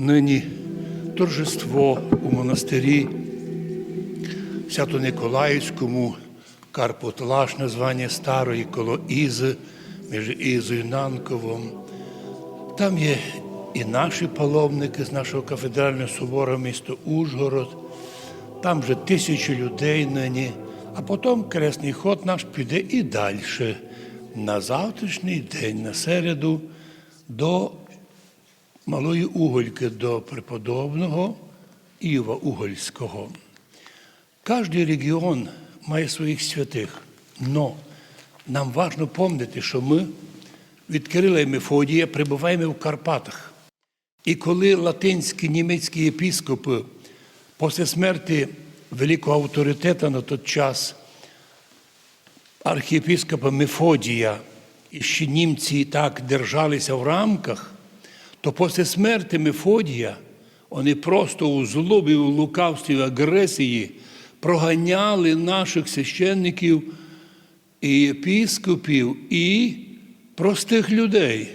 нині торжество у монастирі Свято-Николаївському, Карпотлаш, названня старої коло Ізи, між Ізою і Нанковом. Там є і наші паломники з нашого кафедрального собору місто Ужгород. Там вже тисячі людей нині, а потім кресний ход наш піде і далі на завтрашній день, на середу, до Малої Угольки, до преподобного Іва Угольського. Кожний регіон має своїх святих, но нам важливо пам'ятати, що ми від Кирила і Мефодія прибуваємо в Карпатах. І коли латинські німецькі єпіскопи після смерті великого авторитета на той час архієпископа Мефодія, і ще німці так держалися в рамках, то після смерті Мефодія вони просто у злобі, у лукавстві, в агресії проганяли наших священників і єпіскопів, і простих людей.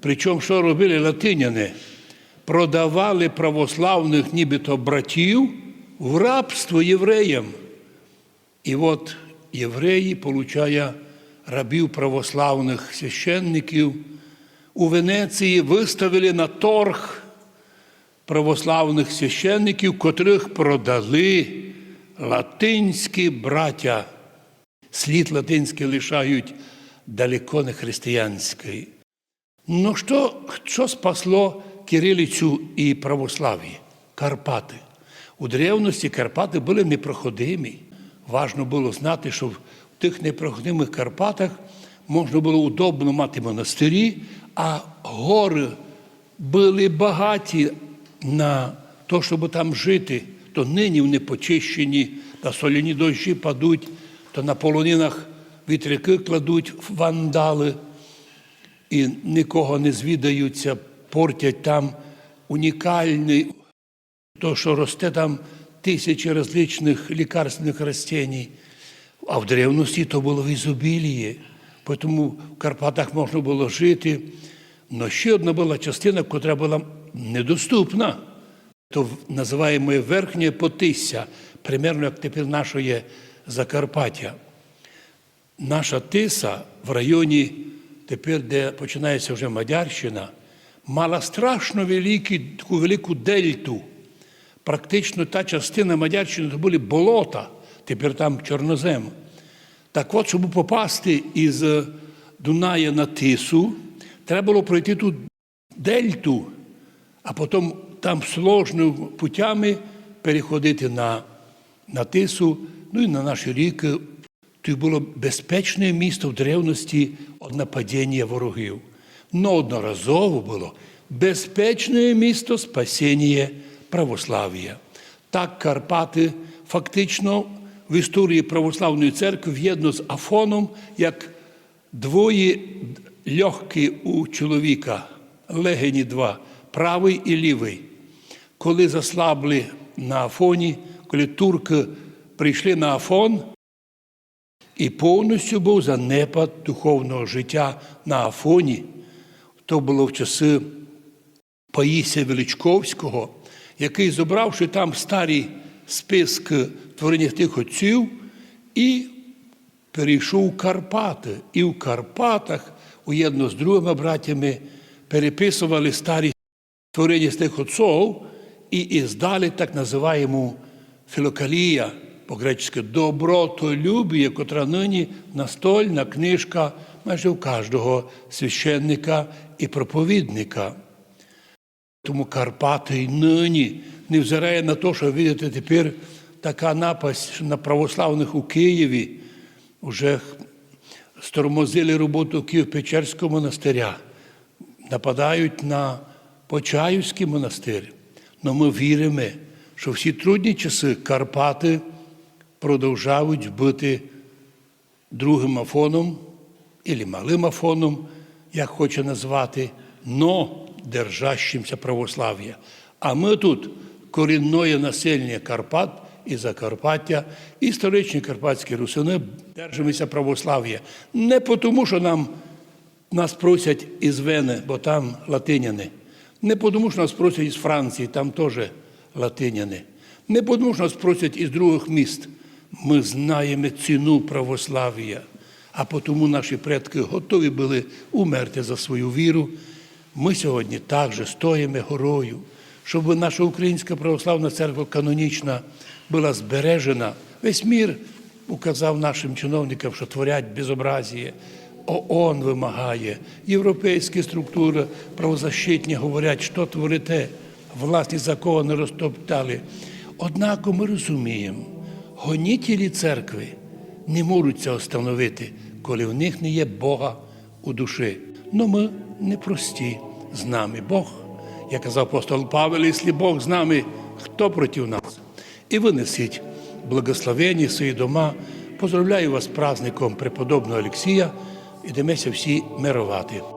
Причому, що робили латиняни? Продавали православних нібито братів в рабство євреям. І от євреї, получая рабів православних священників, у Венеції виставили на торг православних священників, котрих продали латинські браття. Слід латинський лишають далеко не християнський. Ну що, що спасло кирилицю і православ'я? Карпати. У древності Карпати були непроходимі. Важно було знати, що в тих непроходимих Карпатах можна було удобно мати монастирі, а гори були багаті на те, щоб там жити, то нині вони почищені, та соляні дощі падуть, то на полонинах вітряки кладуть вандали. І нікого не звідаються, портять там унікальний, то, що росте там тисячі различних лікарственних растений. А в древності то було в ізобілії, тому в Карпатах можна було жити. Но ще одна була частина, яка була недоступна. То називаємо верхнє Потисся, примерно як тепер нашої Закарпаття. Наша тиса в районі, тепер, де починається вже Мадярщина, мала страшно великі, таку велику дельту. Практично та частина Мадярщини то були болота, тепер там чорнозем. Так от, щоб попасти із Дуная на Тису, треба було пройти ту дельту, а потім там сложними путями переходити на, на Тису, ну і на наші ріки. То було безпечне місто в древності від нападіння ворогів. Но одноразово було безпечне місто спасіння православ'я. Так Карпати фактично в історії православної церкви в'єдно з Афоном як двоє легкі у чоловіка, легені два, правий і лівий. Коли заслабли на Афоні, коли турки прийшли на Афон, і повністю був занепад духовного життя на Афоні. То було в часи Паїсія Величковського, який, зібравши там старі списки творення тих отців, і перейшов у Карпати. І в Карпатах, уєдно з другими братями, переписували старі творення з тих отців і іздали так називаємо філокалія по-гречески добротолюбіє, котра нині настольна книжка майже у кожного священника і проповідника. Тому Карпати й нині, невзирає на те, що видите тепер така напасть на православних у Києві, вже стормозили роботу Київ-Печерського монастиря, нападають на Почаївський монастир. Но ми віримо, що всі трудні часи Карпати продовжують бути другим Афоном, або малим Афоном, як хоче назвати, но держащимся православ'я. А ми тут корінне населення Карпат і Закарпаття, історичні карпатські русини, держимося православ'я. Не тому, що нам, нас просять із Вени, бо там латиняни, Не тому, що нас просять із Франції, там теж латиняни. Не тому, що нас просять із других міст. Ми знаємо ціну православ'я, а тому наші предки готові були умерти за свою віру. Ми сьогодні також стоїмо горою, щоб наша українська православна церква канонічна була збережена. Весь мір указав нашим чиновникам, що творять безобразіє. ООН вимагає, європейські структури правозащитні говорять, що творите, власні закони розтоптали. Однак ми розуміємо, гонітелі церкви не можуть цього встановити, коли в них не є Бога у душі. Ну ми не прості з нами. Бог, як казав апостол Павел, якщо Бог з нами, хто проти нас? І винесіть благословені свої дома. Поздравляю вас з праздником преподобного Олексія. Ідемося всі мирувати.